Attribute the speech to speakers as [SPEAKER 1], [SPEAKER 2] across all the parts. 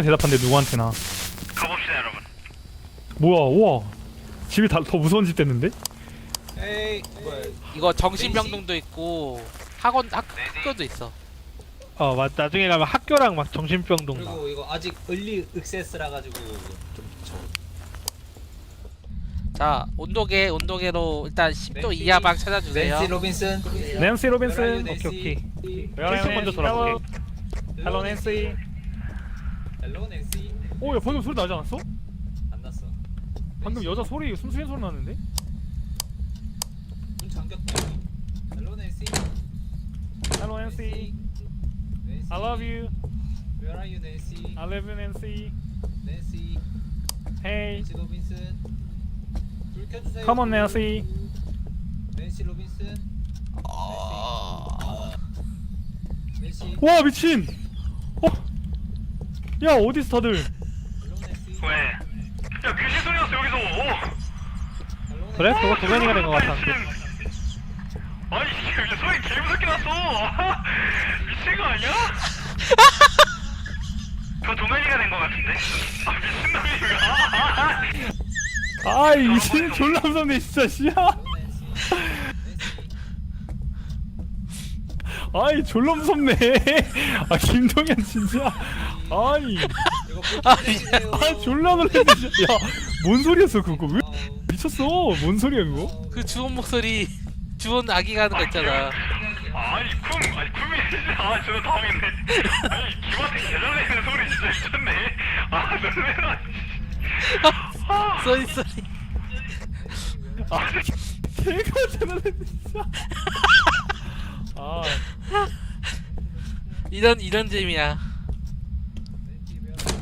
[SPEAKER 1] 대답한데 누구한테나.
[SPEAKER 2] 가봅시다 여러분.
[SPEAKER 1] 뭐야 우와. 집이 다, 더 무서운 집 됐는데?
[SPEAKER 3] 에이 뭐야
[SPEAKER 4] 이거 정신병동도 있고 학원 학, 학교도 있어.
[SPEAKER 5] 어, 맞, 나중에 가면 학교랑 막 정신병동 나.
[SPEAKER 3] 그리고 이거 아직 얼리 액세스라 가지고
[SPEAKER 4] 좀자 온도계 온도계로 일단 10도 이하 방 찾아주세요.
[SPEAKER 3] 낸시 로빈슨.
[SPEAKER 1] 낸시 로빈슨. 오케이 오케이.
[SPEAKER 3] 낸시?
[SPEAKER 1] 캐릭터 먼저 돌아볼게 헬로.
[SPEAKER 3] 헬로 낸시
[SPEAKER 1] 오 야 방금 소리 나지 않았어?
[SPEAKER 3] 안 났어.
[SPEAKER 1] 방금 여자 소리 숨쉬는 소리 나는데?
[SPEAKER 3] 문 잠겼다. 헬로 낸시
[SPEAKER 1] 헬로 낸시 I love you.
[SPEAKER 3] Where are you 낸시
[SPEAKER 1] I love you 낸시
[SPEAKER 3] 낸시
[SPEAKER 1] Hey.
[SPEAKER 3] 낸시 로빈슨 불 켜주세요
[SPEAKER 1] Come on 낸시
[SPEAKER 3] 낸시 로빈슨 낸시
[SPEAKER 1] 와 미친! 어? 야 어디서 다들
[SPEAKER 2] 왜? 야 귀신 소리 났어 여기서
[SPEAKER 5] 그래? 그거 도면이가 된 것 같았는데.
[SPEAKER 2] 아니 이게 소리 개 무섭게 났어 미친 거 아니야? 저 도면이가 된거 같은데? 아 미친놈이야
[SPEAKER 1] 아이 미친 졸라 무섭네 진짜 씨야
[SPEAKER 3] 낸시
[SPEAKER 1] 아이 졸라 무섭네. 아 김동현 진짜. 아이.
[SPEAKER 4] 아,
[SPEAKER 3] 켜주세요
[SPEAKER 1] 아 졸라 놀랐네 진짜. 야 뭔 소리였어 그거? 왜. 미쳤어? 뭔 소리야 그거?
[SPEAKER 4] 그 주원 목소리 주원 아기가 하는 거 있잖아.
[SPEAKER 2] 아니 쿰 아니 쿰이 진짜. 아 저거 당했네. 아니 기한테 개잘내는 소리 진짜 미쳤네. 아 놀래라.
[SPEAKER 4] 소리 소리.
[SPEAKER 1] 아 개가 잘하네 진짜 아
[SPEAKER 4] 이런 이런 재미야.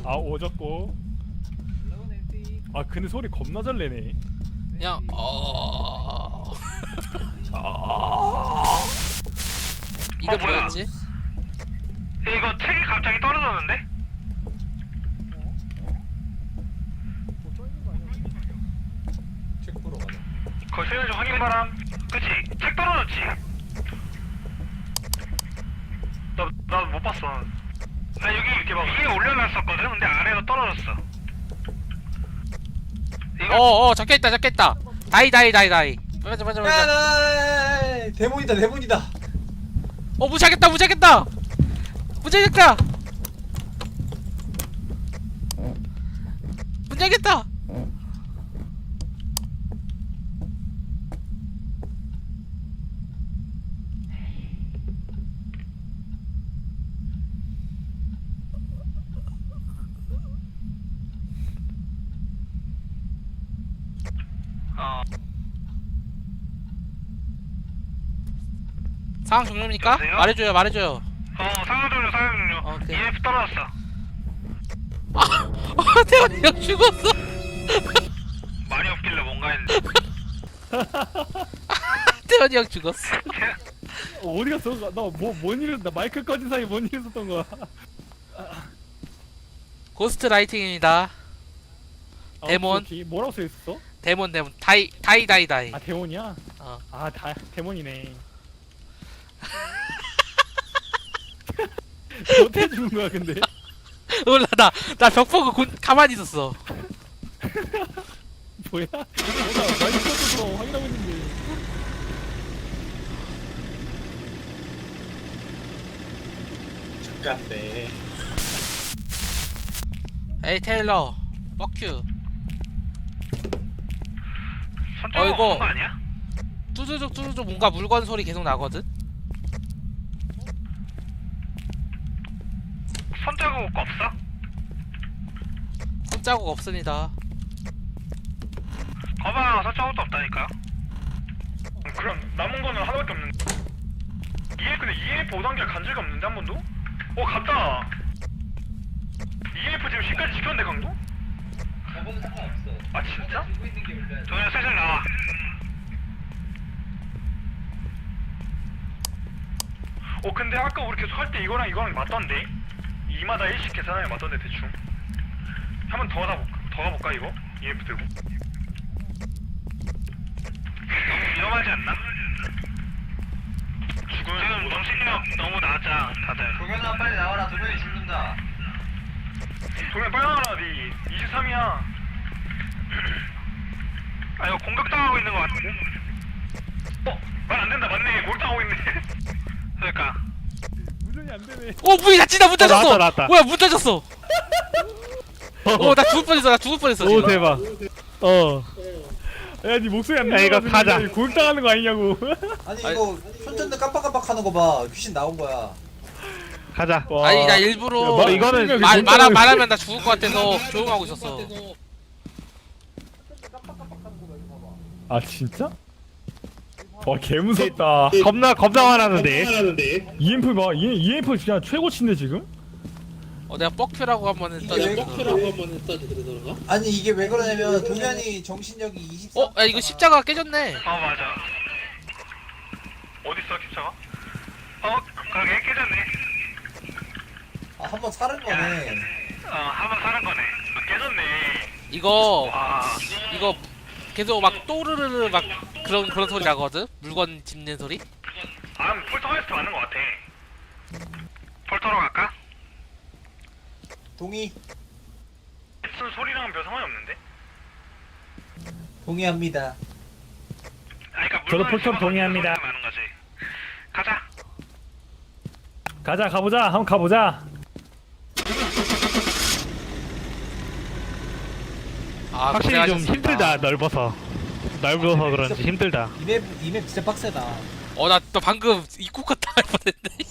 [SPEAKER 1] 아 오졌고 아 근데 소리 겁나 잘 내네
[SPEAKER 4] 그냥 어. 이거
[SPEAKER 2] 어, 뭐야?
[SPEAKER 4] 뭐였지?
[SPEAKER 2] 이거 책이 갑자기 떨어졌는데?
[SPEAKER 3] 책 보러 가자
[SPEAKER 2] 거 세율 좀 확인 바람 그치? 책 떨어졌지? 나, 나못 봤어 나 여기 이렇게 막 위에 올려놨었거든? 근데 아래로 떨어졌어 이거
[SPEAKER 4] 어어 적혀 있다 적혀 있다. 다이 다이 다이 다이. 맞아 맞아 맞아.
[SPEAKER 3] 야나 대문이다 대문이다
[SPEAKER 4] 어 무시하겠다 무시하겠다. 무시하겠다. 무시하겠다. 상황 종료입니까?
[SPEAKER 2] 여보세요?
[SPEAKER 4] 말해줘요 말해줘요.
[SPEAKER 2] 어, 상호 종료, 상호 종료.
[SPEAKER 4] 어, 오케이.
[SPEAKER 2] EF 떨어졌어.
[SPEAKER 4] 아 태원이 형 죽었어.
[SPEAKER 2] 말이 없길래 뭔가 했는데.
[SPEAKER 4] 태원이 형 죽었어.
[SPEAKER 1] 어, 어디 갔어 나뭐뭔 일, 나 마이크 꺼진 사이 뭔일 있었던 거야
[SPEAKER 4] 고스트 라이팅입니다.
[SPEAKER 1] 아,
[SPEAKER 4] 데몬.
[SPEAKER 1] 오케이. 뭐라고 써 있었어?
[SPEAKER 4] 데몬 데몬 다이 다이 다이 다이.
[SPEAKER 1] 아 데몬이야?
[SPEAKER 4] 어.
[SPEAKER 1] 아 다, 데몬이네 어떻게 죽은 거야 근데?
[SPEAKER 4] 몰라 나나벽 보고 곤, 가만히 있었어.
[SPEAKER 1] 뭐야? 뭐야 마이크 꺼져서 확인하고 있는데
[SPEAKER 3] 죽겠네
[SPEAKER 4] 에이 테일러 뻑큐
[SPEAKER 2] 선정호
[SPEAKER 4] 어이구.
[SPEAKER 2] 없는 거 아니야?
[SPEAKER 4] 뚜두둑 뚜두둑 뭔가 물건 소리 계속 나거든.
[SPEAKER 2] 손자국 없어?
[SPEAKER 4] 손자국 없습니다.
[SPEAKER 2] 거봐, 손자국도 없다니까. 그럼 남은 거는 하나밖에 없는데. EF 근데 EF 5단계 간 적이 없는데 한 번도? 어, 갔다. EF 지금 10까지 지켰는데 강도?
[SPEAKER 3] 저거는 상관없어
[SPEAKER 2] 아 진짜?
[SPEAKER 3] 들고 있는 게 원래
[SPEAKER 2] 동현 슬슬 나와. 어 근데 아까 우리 계속 할 때 이거랑 이거랑 맞던데? 2마다 1씩 계산하면 맞던데 대충. 한 번 더 가볼까? 더 가볼까 이거? EF 들고. 너무 위험하지 않나? 지금 정신력 너무 낮아 다들.
[SPEAKER 3] 동현아 빨리 나와라. 동현이 죽는다.
[SPEAKER 2] 동현 빨리 나와라 니. 23이야. 아 이거 공격당하고 있는 거 같은데? 어? 말 안 된다. 맞네. 몰당하고 있네. 그러니까
[SPEAKER 1] 무전이 안 되네.
[SPEAKER 4] 오 문이 닫힌다 문 닫혔어
[SPEAKER 5] 나왔다, 나왔다.
[SPEAKER 4] 뭐야 문 닫혔어 어 나 죽을 뻔했어 나 죽을 뻔했어
[SPEAKER 5] 오
[SPEAKER 4] 지금.
[SPEAKER 5] 대박. 어.
[SPEAKER 1] 야, 니 목소리 안
[SPEAKER 5] 야, 이거 가자.
[SPEAKER 1] 이거 고육당하는 거 아니냐고.
[SPEAKER 3] 아니
[SPEAKER 4] 아니.
[SPEAKER 3] 이거 손전등 깜빡깜빡하는 거 봐. 귀신 나온 거야.
[SPEAKER 5] 가자.
[SPEAKER 1] 와.
[SPEAKER 4] 아니 나
[SPEAKER 1] 야,
[SPEAKER 4] 일부러
[SPEAKER 1] 말-
[SPEAKER 5] 이거는
[SPEAKER 4] 말,
[SPEAKER 1] 고육당하는
[SPEAKER 4] 말하,
[SPEAKER 1] 거
[SPEAKER 4] 말하면 나 죽을 것 같아서 조용하고 있었어
[SPEAKER 1] 아, 진짜? 와, 개 무섭다.
[SPEAKER 5] 겁나 겁나 화나는데.
[SPEAKER 1] EMP 봐. E- EMP 진짜 최고치인데 지금?
[SPEAKER 4] 어 내가 뻑큐라고 한번
[SPEAKER 3] 이게
[SPEAKER 4] 했더니
[SPEAKER 3] 왜
[SPEAKER 4] 그러더라고.
[SPEAKER 3] 아니 이게 왜 그러냐면 동현이 정신력이 24.
[SPEAKER 4] 어? 야 이거 십자가 깨졌네
[SPEAKER 2] 어 맞아 어딨어 기차가? 어? 그러게 깨졌네
[SPEAKER 3] 아, 한번 사는 거네.
[SPEAKER 2] 어 한번 사는 거네 어, 깨졌네
[SPEAKER 4] 이거
[SPEAKER 2] 와
[SPEAKER 4] 이거 계속 막 또르르르 막 그런 그런 소리 나거든 물건 짚는 소리
[SPEAKER 2] 아, 폴터가이스트 맞는 것 같아. 폴터로 갈까?
[SPEAKER 3] 동의
[SPEAKER 2] 무슨 소리랑은 별 상관이 없는데?
[SPEAKER 3] 동의합니다.
[SPEAKER 2] 아, 그러니까
[SPEAKER 1] 저도
[SPEAKER 2] 물건을
[SPEAKER 1] 폴터 동의합니다.
[SPEAKER 2] 소리가 많은 거지. 가자.
[SPEAKER 1] 가자, 가보자. 한번 가보자.
[SPEAKER 4] 아
[SPEAKER 5] 확실히 좀
[SPEAKER 4] 고생하셨습니다.
[SPEAKER 5] 힘들다 넓어서. 넓어서 그런지 힘들다.
[SPEAKER 3] 이맵 이맵 진짜 빡세다.
[SPEAKER 4] 어 나 또 방금 입국 갔다 할 뻔했네